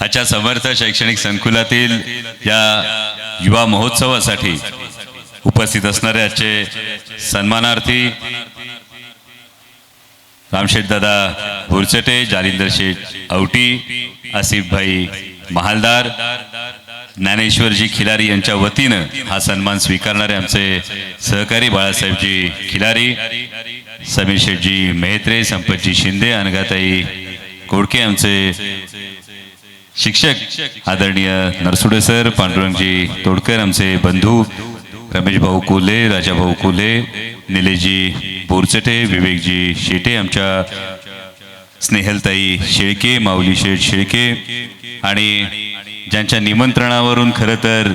आजच्या समर्थ शैक्षणिक संकुलातील या युवा महोत्सवासाठी उपस्थित असणारे आजचे सन्मानार्थी रामशेठ दादा भुरचटे जालिंदर शेठ औटी आसिफभाई महालदार ज्ञानेश्वरजी खिलारी यांच्या वतीनं हा सन्मान स्वीकारणारे आमचे सहकारी बाळासाहेबजी खिलारी समीर शेठजी मेहत्रे संपतजी शिंदे अनघाताई कोडके आमचे शिक्षक आदरणीय नरसुडे सर पांडुरंगजी तोडकर आमचे बंधू रमेश भाऊ कोले राजा भाऊ कोले निलेशजी बोरचटे विवेकजी शेटे आमच्या स्नेहलताई शेळके माऊली शेठ शेळके आणि ज्यांच्या निमंत्रणावरून खरं तर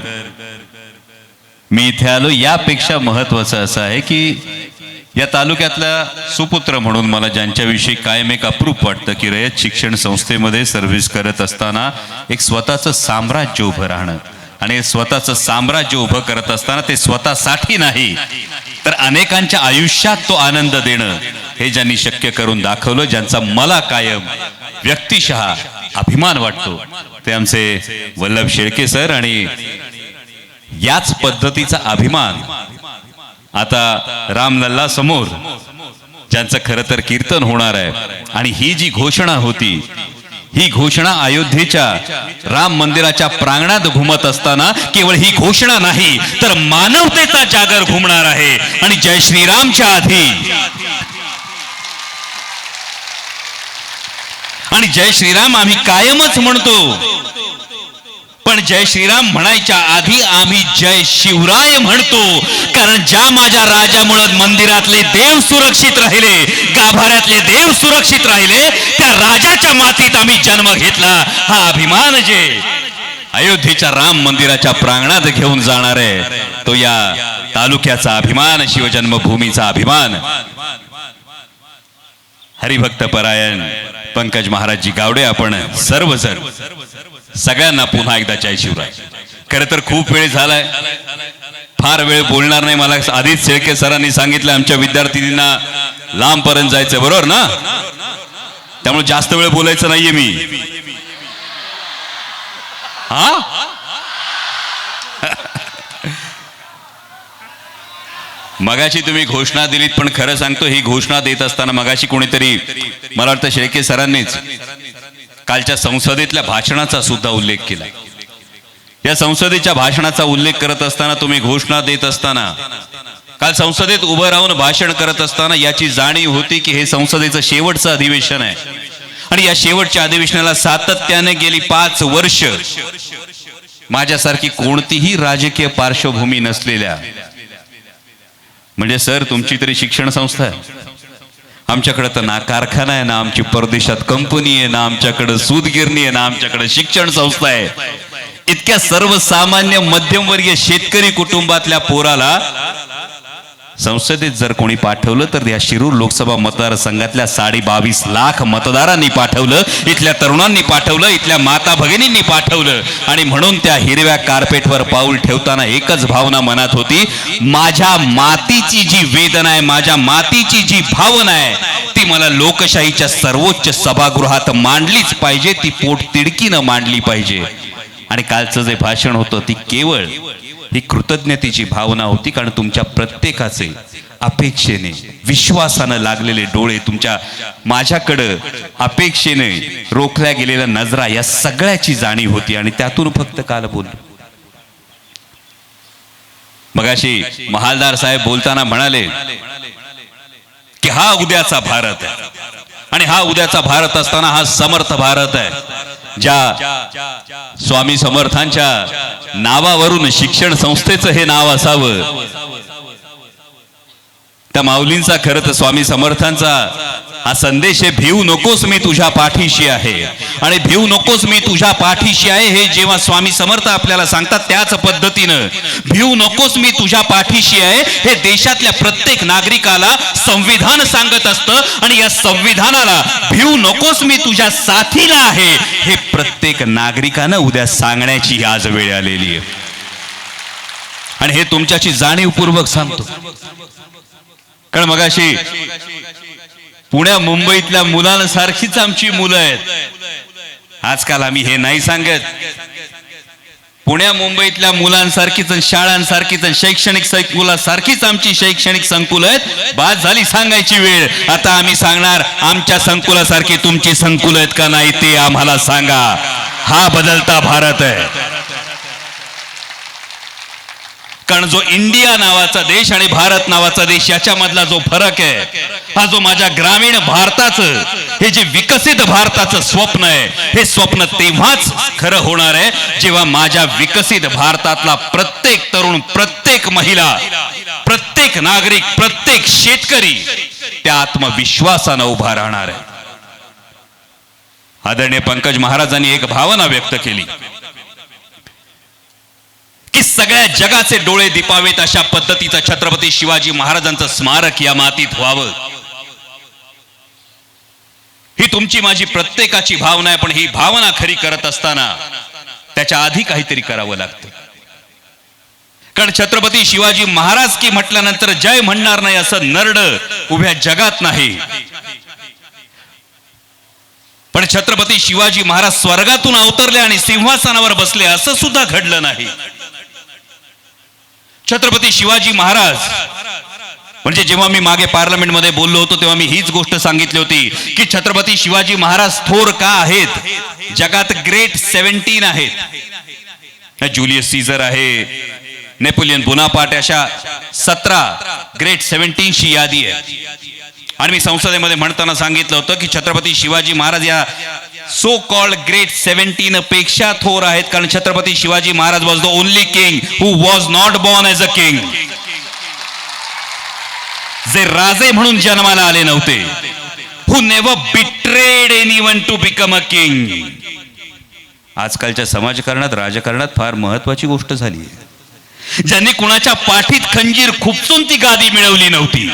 मी इथे आलो यापेक्षा महत्वाचं असं आहे की या तालुक्यातला सुपुत्र म्हणून मला ज्यांच्याविषयी कायम एक अप्रूप वाटतं की रयत शिक्षण संस्थेमध्ये सर्व्हिस करत असताना एक स्वतःचं साम्राज्य उभं राहणं आणि स्वतःचं साम्राज्य उभं करत असताना ते स्वतःसाठी नाही तर अनेकांच्या आयुष्यात तो आनंद देणं हे ज्यांनी शक्य करून दाखवलं ज्यांचा मला कायम व्यक्तिशः अभिमान वाटतो ते आमचे वल्लभ शेळके सर आणि याच पद्धतीचा अभिमान आता रामलल्ला समोर ज्यांचं खरं तर कीर्तन होणार आहे आणि ही जी घोषणा होती ही घोषणा अयोध्येच्या राम मंदिराच्या प्रांगणात घुमत असताना केवळ ही घोषणा नाही तर मानवतेचा जागर घुमणार आहे. आणि जय श्रीरामच्या आधी. आणि जय श्रीराम आम्ही कायमच म्हणतो पण जय श्रीराम म्हणायच्या आधी आम्ही जय शिवराय म्हणतो. कारण ज्या माझ्या राजामुळं मंदिरातले देव सुरक्षित राहिले गाभाऱ्यातले देव सुरक्षित राहिले त्या राजाच्या मातीत आम्ही जन्म घेतला. हा अभिमान जे. अयोध्येच्या राम मंदिराच्या प्रांगणात घेऊन जाणार आहे तो या तालुक्याचा अभिमान शिवजन्मभूमीचा अभिमान. हरिभक्त परायण पंकज महाराजजी गावडे आपण सर्वजण सगळ्यांना पुन्हा एकदा जय शिवराय. खरं तर खूप वेळ झालाय. फार वेळ बोलणार नाही. मला आधीच शेळके सरांनी सांगितलं आमच्या विद्यार्थिनींना लांबपर्यंत जायचं बरोबर ना? त्यामुळे जास्त वेळ बोलायचं नाहीये मी. हा? मगाशी तुम्ही घोषणा दिलीत पण खरं सांगतो ही घोषणा देत असताना मगाशी कोणीतरी मला वाटतं शेळके सरांनीच कालच्या संसदेतल्या भाषणाचा सुद्धा उल्लेख केला. या संसदेच्या भाषणाचा उल्लेख करत असताना तुम्ही घोषणा देत असताना काल संसदेत उभं राहून भाषण करत असताना याची जाणीव होती की हे संसदेचं शेवटचं अधिवेशन आहे. आणि या शेवटच्या अधिवेशनाला सातत्याने गेली पाच वर्ष माझ्यासारखी कोणतीही राजकीय पार्श्वभूमी नसलेल्या म्हणजे सर तुमची तरी शिक्षण संस्था आहे. आमच्याकडे तर ना कारखाना आहे ना आमची परदेशात कंपनी आहे ना आमच्याकडे सूतगिरणी आहे ना आमच्याकडे शिक्षण संस्था आहे. इतक्या सर्वसामान्य मध्यमवर्गीय शेतकरी कुटुंबातल्या पोराला संसदेत जर कोणी पाठवलं तर या शिरूर लोकसभा मतदारसंघातल्या साडे बावीस लाख मतदारांनी पाठवलं इथल्या तरुणांनी पाठवलं इथल्या माता भगिनींनी पाठवलं. आणि म्हणून त्या हिरव्या कार्पेटवर पाऊल ठेवताना एकच भावना मनात होती माझ्या मातीची जी वेदना आहे माझ्या मातीची जी भावना आहे ती मला लोकशाहीच्या सर्वोच्च सभागृहात मांडलीच पाहिजे ती पोट तिडकीनं मांडली पाहिजे. आणि कालचं जे भाषण होतं ती केवळ ही कृतज्ञतेची भावना होती कारण तुमच्या प्रत्येकाचे अपेक्षेने विश्वासानं लागलेले डोळे तुमच्या माझ्याकडं अपेक्षेने रोखल्या गेलेल्या नजरा या सगळ्याची जाणीव होती आणि त्यातून फक्त काल बोललो. मगाशी महालदार साहेब बोलताना म्हणाले की हा उद्याचा भारत आहे. आणि हा उद्याचा भारत असताना हा समर्थ भारत आहे. ज्या स्वामी समर्थांच्या नावावरून शिक्षण संस्थेचं हे नाव असावं. त्या माऊलींचा खरं तर स्वामी समर्थांचा हा संदेश आहे भिवू नकोस मी तुझ्या पाठीशी आहे. आणि भिवू नकोस मी तुझ्या पाठीशी आहे हे जेव्हा स्वामी समर्थ आपल्याला सांगतात त्याच पद्धतीनं भिवू नकोस मी तुझ्या पाठीशी आहे हे देशातल्या प्रत्येक नागरिकाला संविधान सांगत असतं. आणि या संविधानाला भिवू नकोस मी तुझ्या साथीला आहे हे प्रत्येक नागरिकानं उद्या सांगण्याची आज वेळ आलेली आहे. आणि हे तुमच्याशी जाणीवपूर्वक सांगतो. कारण मगाशी पुण्या मुंबईतल्या मुलांसारखीच आमची मुलं आहेत. आजकाल आम्ही हे नाही सांगत. पुण्या मुंबईतल्या मुलांसारखीच शाळांसारखीच शैक्षणिक संकुलासारखीच आमची शैक्षणिक संकुल आहेत. बाद झाली सांगायची वेळ. आता आम्ही सांगणार आमच्या संकुलासारखी तुमची संकुल आहेत का नाही ते आम्हाला सांगा. हा बदलता भारत आहे. कारण जो इंडिया नावाचा देश आणि भारत नावाचा देश याच्यामधला जो फरक आहे हा जो माझ्या ग्रामीण भारताचं हे जे विकसित भारताचं स्वप्न आहे हे स्वप्न तेव्हाच खरं होणार आहे जेव्हा माझ्या विकसित भारतातला प्रत्येक तरुण प्रत्येक महिला प्रत्येक नागरिक प्रत्येक शेतकरी त्या आत्मविश्वासानं उभा राहणार आहे. आदरणीय पंकज महाराजांनी एक भावना व्यक्त केली की सगळ्या जगाचे डोळे दिपावेत अशा पद्धतीचं छत्रपती शिवाजी महाराजांचं स्मारक या मातीत व्हावं. ही तुमची माझी प्रत्येकाची भावना आहे पण ही भावना खरी करत असताना त्याच्या आधी काहीतरी करावं लागतं. कारण छत्रपती शिवाजी महाराज की म्हटल्यानंतर जय म्हणणार नाही असं नरड उभ्या जगात नाही. पण छत्रपती शिवाजी महाराज स्वर्गातून अवतरले आणि सिंहासनावर बसले असं सुद्धा घडलं नाही. छत्रपती शिवाजी महाराज म्हणजे जेव्हा मी मागे पार्लमेंटमध्ये बोललो होतो तेव्हा मी हीच गोष्ट सांगितली होती की छत्रपती शिवाजी महाराज थोर का आहेत? जगात ग्रेट सेव्हन्टीन आहेत. जुलियस सीझर आहे नेपोलियन बोनापार्ट अशा सतरा ग्रेट सेव्हन्टीनची यादी आहे. आणि मी संसदेमध्ये म्हणताना सांगितलं होतं की छत्रपती शिवाजी महाराज या सो कॉल्ड ग्रेट सेव्हन्टीन पेक्षा थोर आहेत कारण Chhatrapati Shivaji Maharaj was the only king who was not born as a king जे राजे म्हणून जन्माला आले नव्हते. Who never betrayed anyone to become a king आजकालच्या समाजकारणात राजकारणात फार महत्वाची गोष्ट झाली आहे. ज्यांनी कुणाच्या पाठीत खंजीर खुपसून ती गादी मिळवली नव्हती.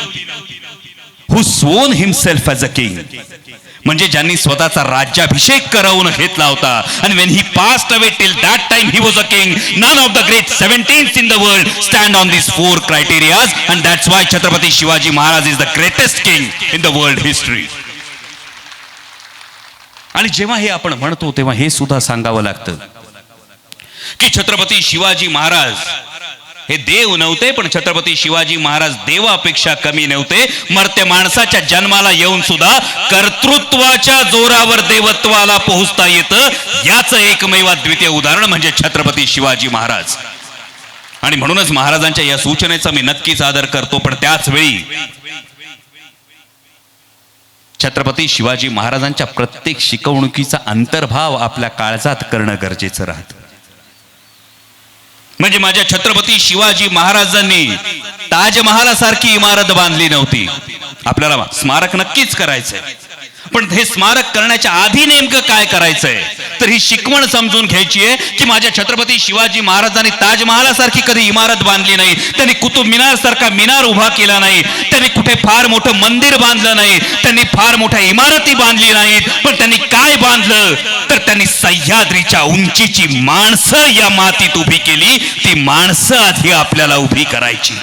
हु सोन हिमसेल्फ ॲज अ किंग म्हणजे ज्यांनी स्वतःचा राज्याभिषेक करवून घेतला होता. आणि when he passed away till that time he was a king none of the great seventeenth in the world stand on this four criterias and that's why Chhatrapati Shivaji Maharaj is the greatest king in the world history आणि जेव्हा हे आपण म्हणतो तेव्हा हे सुद्धा सांगावं लागतं. की छत्रपती शिवाजी महाराज हे देव नव्हते पण छत्रपती शिवाजी महाराज देवापेक्षा कमी नव्हते. मर्त्य माणसाच्या जन्माला येऊन सुद्धा कर्तृत्वाच्या जोरावर देवत्वाला पोहोचता येतं. याचं एकमेव द्वितीय उदाहरण म्हणजे छत्रपती शिवाजी महाराज. आणि म्हणूनच महाराजांच्या या सूचनेचा मी नक्कीच आदर करतो पण त्याच वेळी छत्रपती शिवाजी महाराजांच्या प्रत्येक शिकवणुकीचा अंतर्भाव आपल्या काळजात करणं गरजेचं राहतं. म्हणजे माझ्या छत्रपती शिवाजी महाराजांनी ताजमहालासारखी इमारत बांधली नव्हती. आपल्याला स्मारक नक्कीच करायचंय. पण हे स्मारक करण्याच्या आधी नेमकं काय करायचंय? तर ही शिकवण समजून घ्यायची आहे की माझ्या छत्रपती शिवाजी महाराजांनी ताजमहालासारखी कधी इमारत बांधली नाही त्यांनी कुतुब मिनार सारखा मिनार उभा केला नाही त्यांनी कुठे फार मोठं मंदिर बांधलं नाही त्यांनी फार मोठ्या इमारती बांधली नाहीत पण त्यांनी काय बांधलं? तर त्यांनी सह्याद्रीच्या उंचीची माणसं या मातीत उभी केली ती माणसं आधी आपल्याला उभी करायची.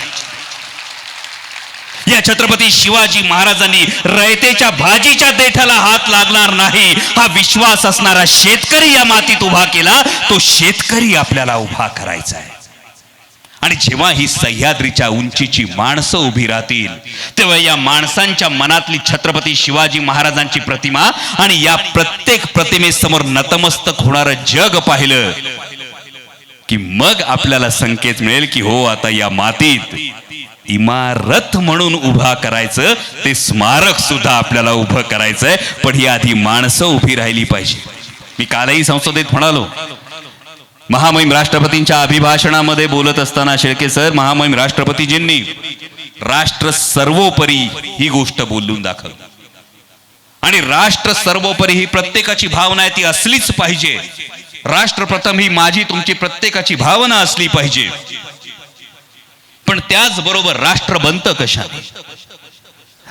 या छत्रपती शिवाजी महाराजांनी रयतेच्या भाजीच्या देठाला हात लागणार नाही. हा विश्वास असणारा शेतकरी या मातीत उभा केला तो शेतकरी आपल्याला उभा करायचा आहे. आणि जेव्हा ही सह्याद्रीच्या उंचीची माणसं उभी राहतील तेव्हा या माणसांच्या मनातली छत्रपती शिवाजी महाराजांची प्रतिमा आणि या प्रत्येक प्रतिमेसमोर नतमस्तक होणारं जग पाहिलं की मग आपल्याला संकेत मिळेल की हो आता या मातीत इमारत म्हणून उभा करायचं ते स्मारक सुद्धा आपल्याला उभं करायचंय पण ही आधी माणसं उभी राहिली पाहिजे. मी कालही संसदेत म्हणालो महामहिम राष्ट्रपतींच्या अभिभाषणामध्ये बोलत असताना शेळके सर महामहिम राष्ट्रपतीजींनी राष्ट्र सर्वोपरी ही गोष्ट बोलून दाखव आणि राष्ट्र सर्वोपरी ही प्रत्येकाची भावना आहे ती असलीच पाहिजे. राष्ट्र प्रथम ही माझी तुमची प्रत्येकाची भावना असली पाहिजे. पण त्याचबरोबर राष्ट्र बनतं कशा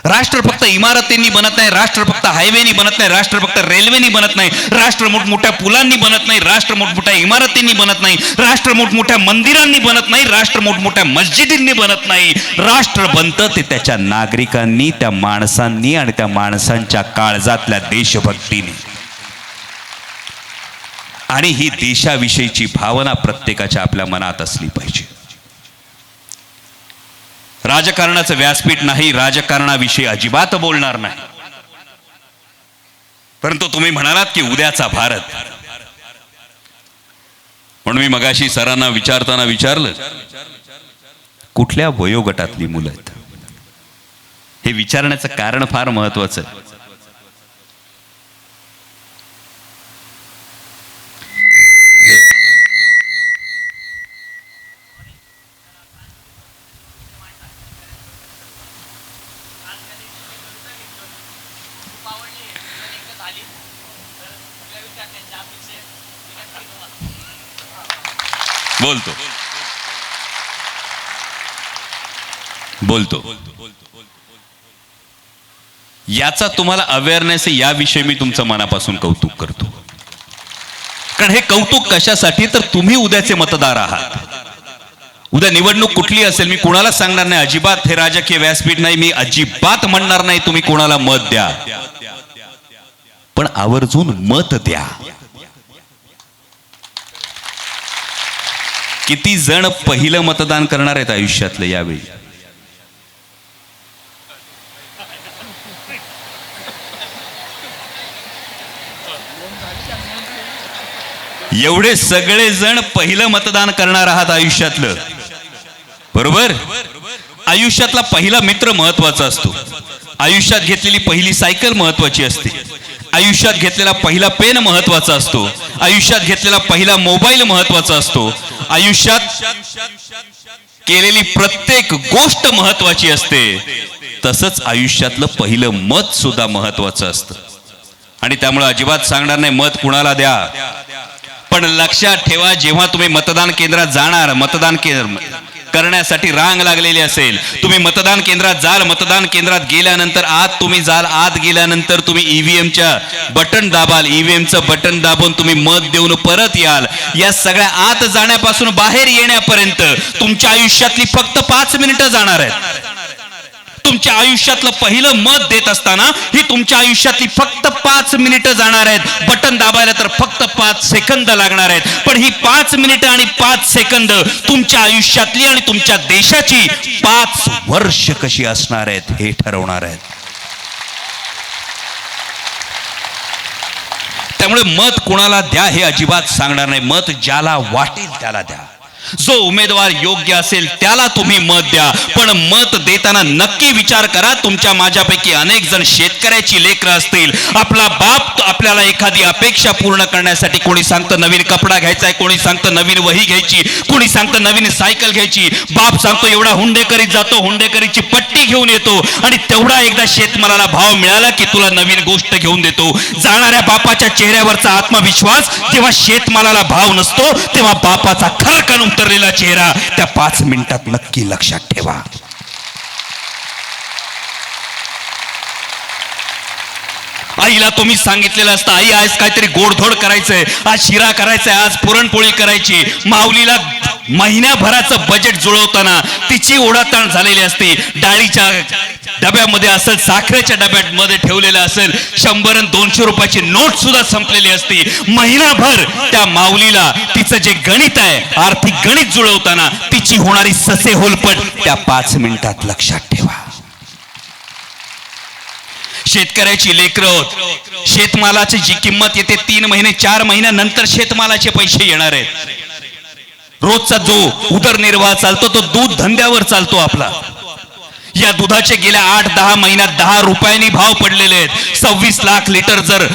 राष्ट्र फक्त इमारतींनी बनत नाही राष्ट्र फक्त हायवेनी बनत नाही राष्ट्र फक्त रेल्वेनी बनत नाही राष्ट्र मोठमोठ्या पुलांनी बनत नाही राष्ट्र मोठमोठ्या इमारतींनी बनत नाही राष्ट्र मोठमोठ्या मंदिरांनी बनत नाही राष्ट्र मोठमोठ्या मस्जिदींनी बनत नाही. राष्ट्र बनतं ते त्याच्या नागरिकांनी त्या माणसांनी आणि त्या माणसांच्या काळजातल्या देशभक्तीने. आणि ही देशाविषयीची भावना प्रत्येकाच्या आपल्या मनात असली पाहिजे. राजकारणाचं व्यासपीठ नाही राजकारणाविषयी अजिबात बोलणार नाही. परंतु तुम्ही म्हणालात की उद्याचा भारत. म्हणून मी मगाशी सरांना विचारताना विचारलं कुठल्या वयोगटातली मुलं आहेत? हे विचारण्याचं कारण फार महत्वाचं आहे. बोलतो. याचा तुम्हाला अवेअरनेस आहे याविषयी मी तुमचं मनापासून कौतुक करतो. कारण हे कौतुक कशासाठी? तर तुम्ही उद्याचे मतदार आहात. उद्या निवडणूक कुठली असेल मी कुणाला सांगणार नाही. अजिबात हे राजकीय व्यासपीठ नाही मी अजिबात म्हणणार नाही तुम्ही कोणाला मत द्या. पण आवर्जून मत द्या. किती जण पहिलं मतदान करणार आहेत आयुष्यातलं यावेळी? एवढे सगळे जण पहिलं मतदान करणार आहात आयुष्यातलं. बरोबर? आयुष्यातला पहिला मित्र महत्त्वाचा असतो. आयुष्यात घेतलेली पहिली सायकल महत्वाची असते. आयुष्यात घेतलेला पहिला पेन महत्त्वाचा असतो. आयुष्यात घेतलेला पहिला मोबाईल महत्त्वाचा असतो. आयुष्यात केलेली प्रत्येक गोष्ट महत्वाची असते. तसंच आयुष्यातलं पहिलं मत सुद्धा महत्वाचं असतं. आणि त्यामुळे अजिबात सांगणार नाही मत कुणाला द्या? पण लक्षात ठेवा जेव्हा तुम्ही मतदान केंद्रात जाणार मतदान केंद्र करण्यासाठी रांग लागलेली असेल तुम्ही मतदान केंद्रात जाल मतदान केंद्रात गेल्यानंतर आत तुम्ही जाल आत गेल्यानंतर तुम्ही ईव्हीएमच्या बटन दाबाल ईव्हीएमचं बटन दाबून तुम्ही मत देऊन परत याल. या सगळ्या आत जाण्यापासून बाहेर येण्यापर्यंत तुमच्या आयुष्यातली फक्त पाच मिनिटं जाणार आहेत. तुमच्या आयुष्यातलं पहिलं मत देत असताना ही तुमच्या आयुष्यातली फक्त पाच मिनिटं जाणार आहेत. बटन दाबायला तर फक्त पाच सेकंद लागणार आहेत. पण ही पाच मिनिटं आणि पाच सेकंद तुमच्या आयुष्यातली आणि तुमच्या देशाची पाच वर्ष कशी असणार आहेत हे ठरवणार आहेत. त्यामुळे मत कुणाला द्या हे अजिबात सांगणार नाही. मत ज्याला वाटेल त्याला द्या. जो उमेदवार योग्य असेल त्याला तुम्ही मत द्या. पण मत देताना नक्की विचार करा. तुमच्या माझ्यापैकी अनेक जण शेतकऱ्याची लेकरं असतील. आपला बाप आपल्याला एखादी अपेक्षा पूर्ण करण्यासाठी कोणी सांगतं नवीन कपडा घ्यायचा आहे कोणी सांगतं नवीन वही घ्यायची. कोणी सांगतं नवीन सायकल घ्यायची. बाप सांगतो एवढा हुंडेकरीत जातो हुंडेकरीची पट्टी घेऊन येतो. आणि तेवढा एकदा शेतमालाला भाव मिळाला की तुला नवीन गोष्ट घेऊन देतो. जाणाऱ्या बापाच्या चेहऱ्यावरचा आत्मविश्वास जेव्हा शेतमालाला भाव नसतो तेव्हा बापाचा खरकन उतरलेला चेहरा त्या पाच मिनिटात नक्की लक्षात ठेवा. आईला तुम्ही सांगितलेलं असतं आई आज काहीतरी गोडधोड करायचंय. आज शिरा करायचंय आज पुरणपोळी करायची. माऊलीला महिन्याभराचं बजेट जुळवताना तिची ओढाताण झालेली असते. डाळीच्या डब्यामध्ये असेल साखरेच्या डब्यामध्ये ठेवलेलं असेल शंभर आणि दोनशे रुपयाची नोट सुद्धा संपलेली असती. महिनाभर त्या माऊलीला तिचं जे गणित आहे आर्थिक गणित जुळवताना तिची होणारी ससे होलपट त्या पाच मिनिटात लक्षात ठेवा. शेतकऱ्याची लेकरं शेतमालाची जी किंमत येते तीन महिने चार महिन्यानंतर शेतमालाचे पैसे येणार आहेत. रोजचा जो उदरनिर्वाह चालतो तो दूध धंद्यावर चालतो आपला. या दुधाचे गेल्या आठ दहा महिन्यात दहा रुपयांनी भाव पडलेले आहेत. सव्वीस लाख लिटर जर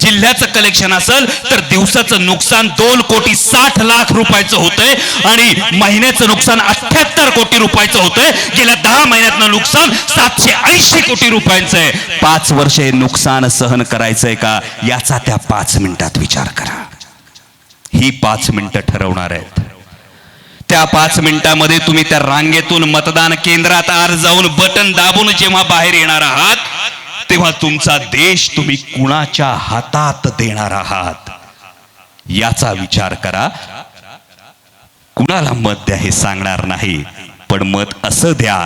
जिल्ह्याचं कलेक्शन असेल तर दिवसाचं नुकसान दोन कोटी साठ लाख रुपयाचं होतंय आणि महिन्याचं नुकसान अठ्याहत्तर कोटी रुपयाचं होतंय. गेल्या दहा महिन्यातनं नुकसान सातशे ऐंशी कोटी रुपयांचं आहे. पाच वर्ष नुकसान सहन करायचंय का? याचा त्या पाच मिनिटात विचार करा. ही पाच मिनिटं ठरवणार आहेत. त्या पाच मिनिटामध्ये तुम्ही त्या रांगेतून मतदान केंद्रात आर जाऊन बटन दाबून जेव्हा बाहेर येणार आहात तेव्हा तुमचा देश तुम्ही कुणाच्या हातात देणार आहात? याचा विचार करा. कुणाला मत द्या हे सांगणार नाही पण मत असं द्या.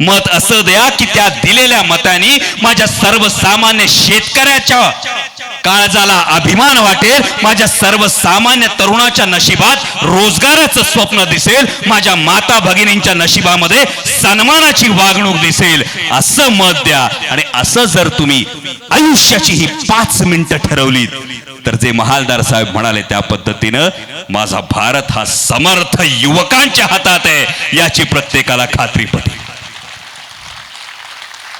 मत असं द्या की त्या दिलेल्या मतानी माझ्या सर्वसामान्य शेतकऱ्याच्या काळजाला अभिमान वाटेल माझ्या सर्वसामान्य तरुणाच्या नशिबात रोजगाराचं स्वप्न दिसेल माझ्या माता भगिनींच्या नशिबामध्ये सन्मानाची वागणूक दिसेल. असं मत द्या. आणि असं जर तुम्ही आयुष्याची ही पाच मिनिटं ठरवलीत तर जे महालदार साहेब म्हणाले त्या पद्धतीनं माझा भारत हा समर्थ युवकांच्या हातात आहे याची प्रत्येकाला खात्री पटेल.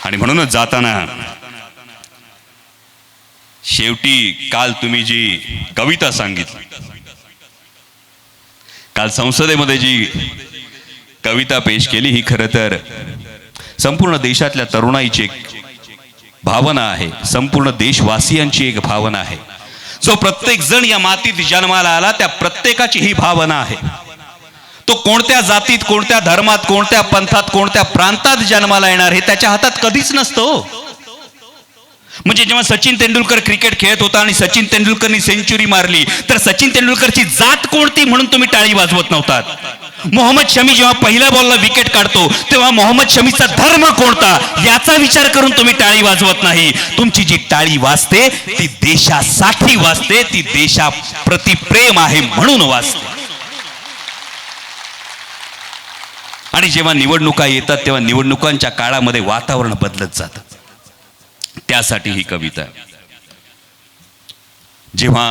आणि म्हणूनच जाताना शेवटी काल तुम्ही जी कविता सांगितली काल संसदेमध्ये जी कविता पेश केली ही खरं तर संपूर्ण देशातल्या तरुणाईची एक भावना आहे संपूर्ण देशवासियांची एक भावना आहे. जो प्रत्येक जण या मातीत जन्माला आला त्या प्रत्येकाची ही भावना आहे. तो कोणत्या जातीत कोणत्या धर्मात कोणत्या पंथात कोणत्या प्रांतात जन्माला येणार हे त्याच्या हातात कधीच नसतो हो. म्हणजे जेव्हा सचिन तेंडुलकर क्रिकेट खेळत होता आणि सचिन तेंडुलकरनी सेंचुरी मारली तर सचिन तेंडुलकरची जात कोणती म्हणून तुम्ही टाळी वाजवत नव्हतात? मोहम्मद शमी जेव्हा पहिल्या बॉलला विकेट काढतो तेव्हा मोहम्मद शमीचा धर्म कोणता? याचा विचार करून तुम्ही टाळी वाजवत नाही. तुमची जी टाळी वाजते ती देशासाठी वाजते ती देशाप्रती प्रेम आहे म्हणून वाजते. आणि जेव्हा निवडणुका येतात तेव्हा निवडणुकांच्या काळामध्ये वातावरण बदलत जातं. त्यासाठी ही कविता जेव्हा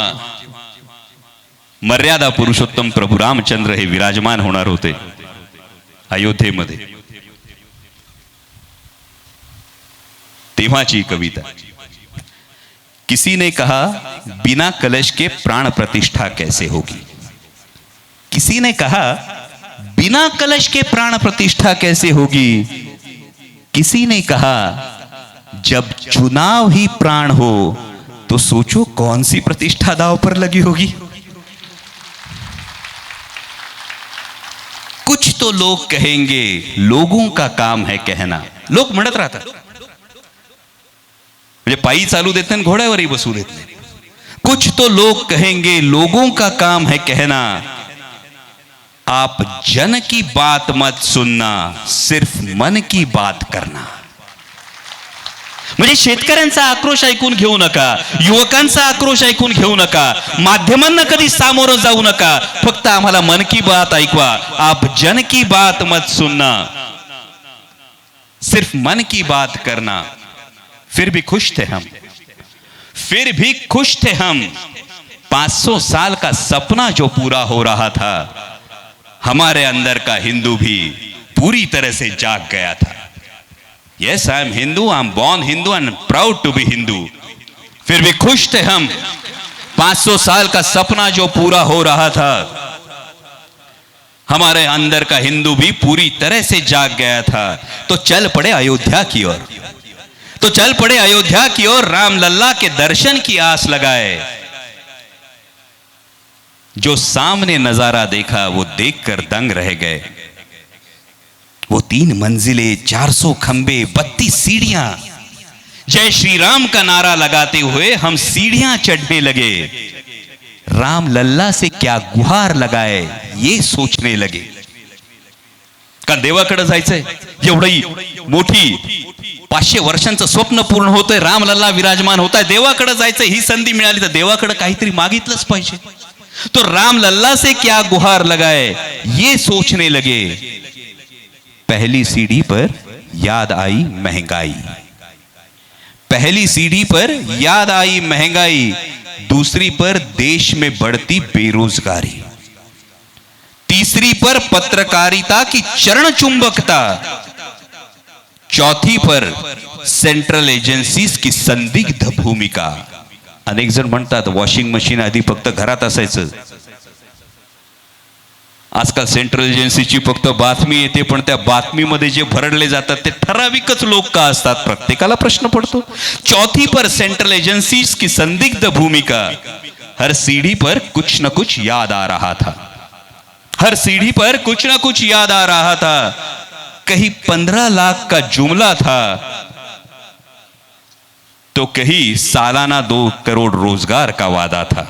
मर्यादा पुरुषोत्तम प्रभू रामचंद्र हे विराजमान होणार होते अयोध्येमध्ये तेव्हाची कविता किसी ने कहा बिना कलश के प्राण प्रतिष्ठा कैसे होगी? किसी ने कहा बिना कलश के प्राण प्रतिष्ठा कैसे होगी? किसी ने कहा, जब चुनाव ही प्राण हो तो सोचो कौन सी प्रतिष्ठा दाव पर लगी होगी। कुछ तो लोग कहेंगे, लोगों का काम है कहना। लोक म्हणत राहतात म्हणजे पायी चालू देत नाही घोड्यावरही बसू देते कुछ तो लोग कहेंगे, लोगों का काम है कहना। आप जन की बात मत सुनना, सिर्फ़ मन की बात करना। म्हणजे शेतकऱ्यांचा आक्रोश ऐकून घेऊ नका, युवकांचा आक्रोश ऐकून घेऊ नका, माध्यमांना कधी सामोरं जाऊ नका, फक्त आम्हाला मन की बात ऐकवा, आप जन की बात मत सुनना, सिर्फ़ मन की बात करना। फिर भी खुश थे हम, फिर भी खुश थे हम। 500 साल का सपना जो पूरा हो रहा था हमारे अंदर का हिंदू भी पूरी तरह से जाग गया था। Yes I am Hindu I am born Hindu and proud to be Hindu फिर भी खुश थे हम। 500 साल का सपना जो पूरा हो रहा था, हमारे अंदर का हिंदू भी पूरी तरह से जाग गया था। तो चल पड़े अयोध्या की ओर। तो चल पड़े अयोध्या की ओर राम लल्ला के दर्शन की आस लगाए। जो सामने नज़ारा देखा, वो देखकर दंग रह गए। वो तीन मंजिले, चार सौ खंबे, बत्तीस सीढ़ियाँ। जय श्री राम का नारा लगाते हुए हम सीढ़ियाँ चढ़ने लगे। राम लल्ला से क्या गुहार लगाए, ये सोचने लगे। का देवाकडे जायचंय, एवढी मोठी पाचशे वर्षांचं स्वप्न पूर्ण होतंय, राम लल्ला विराजमान होत आहे देवाकडे जायचं ही संधी मिळाली तर देवाकडे काहीतरी मागितलंच पाहिजे। तो राम लल्ला से क्या गुहार लगाए? ये सोचने लगे। पहली सीढ़ी पर याद आई महँगाई। पहली सीढ़ी पर याद आई महँगाई। दूसरी पर देश में बढ़ती बेरोजगारी। तीसरी पर पत्रकारिता की चरण चुंबकता। चौथी पर सेंट्रल एजन्सीज की संदिग्ध भूमिका। अनेक जण म्हणतात वॉशिंग मशीन आधी फक्त घरात असायचं. आजकाल सेंट्रल एजन्सीची फक्त बातमी येते पण त्या बातमीमध्ये जे भरडले जातात ते ठराविकच लोक का असतात? प्रत्येकाला प्रश्न पडतो. चौथी पर सेंट्रल एजन्सी की संदिग्ध भूमिका. हर सीढ़ी पर कुछ न कुछ याद आ रहा था. हर सीढ़ी पर कुछ न कुछ याद आ रहा था. कहीं पंद्रह लाख का जुमला था. तो कहीं सालाना दो करोड़ रोजगार का वादा था।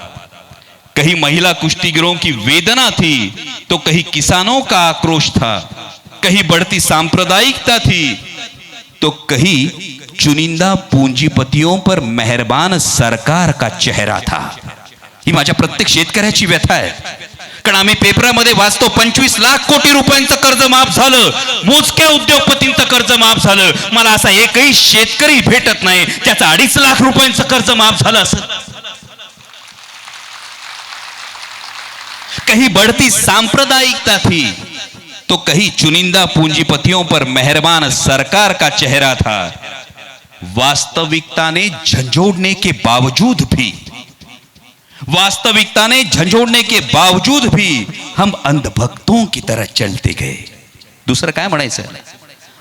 कहीं महिला कुश्तीगिरों की वेदना थी तो कहीं किसानों का आक्रोश था। कहीं बढ़ती सांप्रदायिकता थी तो कहीं चुनिंदा पूंजीपतियों पर मेहरबान सरकार का चेहरा था। ही माझ्या प्रत्येक शेतकऱ्याची व्यथा आहे। कारण आम्ही पेपरामध्ये वाचतो पंचवीस लाख कोटी रुपयांचं कर्ज माफ झालं. मोजक्या उद्योगपतींचं कर्ज माफ झालं. मला असा एकही शेतकरी भेटत नाही त्याचं अडीच लाख रुपयांचं कर्ज माफ झालं असं. कहीं बढ़ती सांप्रदायिकता थी. तो कहीं चुनिंदा पूंजीपतियों पर मेहरबान सरकार का चेहरा था। वास्तविकता ने झंझोड़ने के बावजूद भी वास्तविकता ने झंझोड़ने के बावजूद भी हम अंधभक्तों की तरह चलते गए। दुसरं काय म्हणायचं?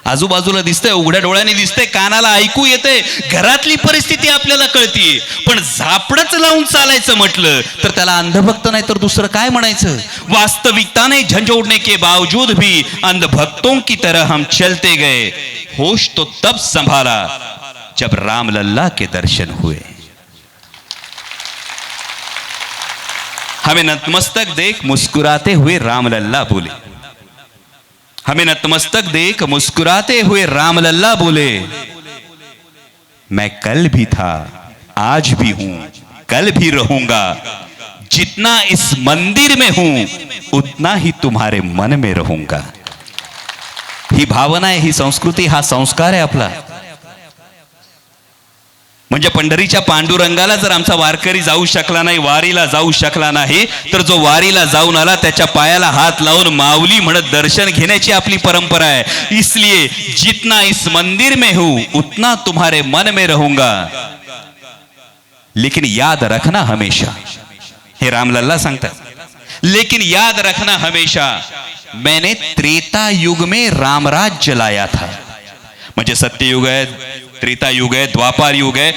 आजूबाजूला दिसतंय उघड्या डोळ्याने दिसतंय कानाला ऐकू येते घरातली परिस्थिती आपल्याला कळतीये. पण झापडच लावून चालायचं म्हटलं तर त्याला अंधभक्त नाही तर दुसरं काय म्हणायचं? वास्तविकता ने झंझोड़ने के बावजूद भी अंधभक्तों की तरह हम चलते गए। होश तो तब संभाला जब राम लल्ला के दर्शन हुए। हमें नतमस्तक देख मुस्कुराते हुए रामलल्ला बोले। हमें नतमस्तक देख मुस्कुराते हुए रामलल्ला बोले, मैं कल भी था, आज भी हूँ, कल भी रहूँगा। जितना इस मंदिर में हूँ, उतना ही तुम्हारे मन में रहूँगा। ही भावना आहे ही संस्कृती, हा संस्कार आहे आपला म्हणजे पंढरीच्या पांडुरंगाला जर आमचा वारकरी जाऊ शकला नाही वारीला जाऊ शकला नाही तर जो वारीला जाऊन आला त्याच्या पायाला हात लावून माऊली म्हणत दर्शन घेण्याची आपली परंपरा आहे. इसलिए जितना इस मंदिर में हूं उतना तुम्हारे मन में रहूंगा. लेकिन याद रखना हमेशा. हे रामलल्ला सांगतात. लेकिन याद रखना हमेशा मैंने त्रेता युग में रामराज्य लाया था. म्हणजे सत्ययुग आहे त्रेता युग है, द्वापर युग है।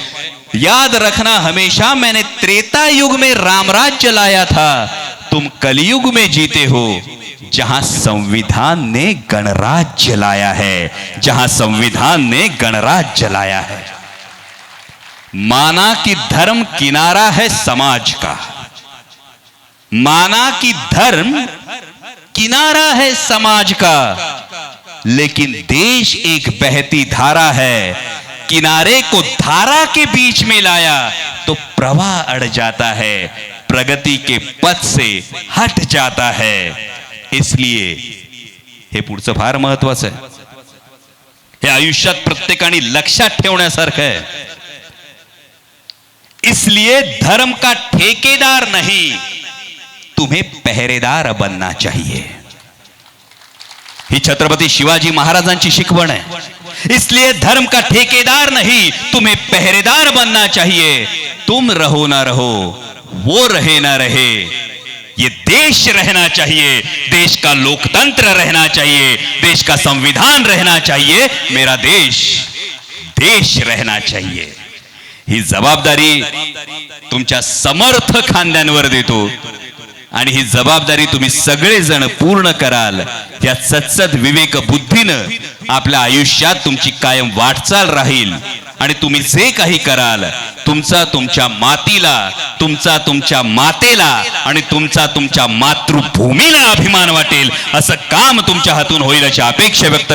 याद रखना, हमेशा मैंने त्रेता युग में रामराज लाया था। तुम कलयुग में जीते हो, जहाँ संविधान ने गणराज लाया है, जहाँ संविधान ने गणराज लाया है। माना कि धर्म किनारा है समाज का। माना कि धर्म किनारा है समाज का। लेकिन देश एक बहती धारा है किनारे को धारा के बीच में लाया तो प्रवाह अड़ जाता है प्रगति के पथ से हट जाता है। इसलिए हे पुढचं फार महत्वाचं आहे। हे आयुष्यात प्रत्येकाने लक्षात ठेवण्यासारखं आहे। इसलिए धर्म का ठेकेदार नहीं तुम्हें पहरेदार बनना चाहिए। ही छत्रपती शिवाजी महाराजांची शिकवण आहे। इसलिए धर्म का ठेकेदार नहीं, तुम्हें पहरेदार बनना चाहिए। तुम रहो ना रहो, वो रहे ना रहे। ये देश रहना चाहिए, देश का लोकतंत्र रहना चाहिए, देश का संविधान रहना चाहिए। मेरा देश देश रहना चाहिए। ही जबाबदारी तुमच्या समर्थ खांद्यांवर देतो। आणि ही जबाबदारी तुम्ही सगळेजण पूर्ण कराल. या सत्सत विवेक बुद्धीनं आपल्या आयुष्यात तुमची कायम वाटचाल राहील. आणि तुम्ही जे काही कराल तुमचा तुमच्या मातीला तुमचा तुमच्या मातेला आणि तुमचा तुमच्या मातृभूमीला अभिमान वाटेल. असं काम तुमच्या हातून होईल अशी अपेक्षा व्यक्त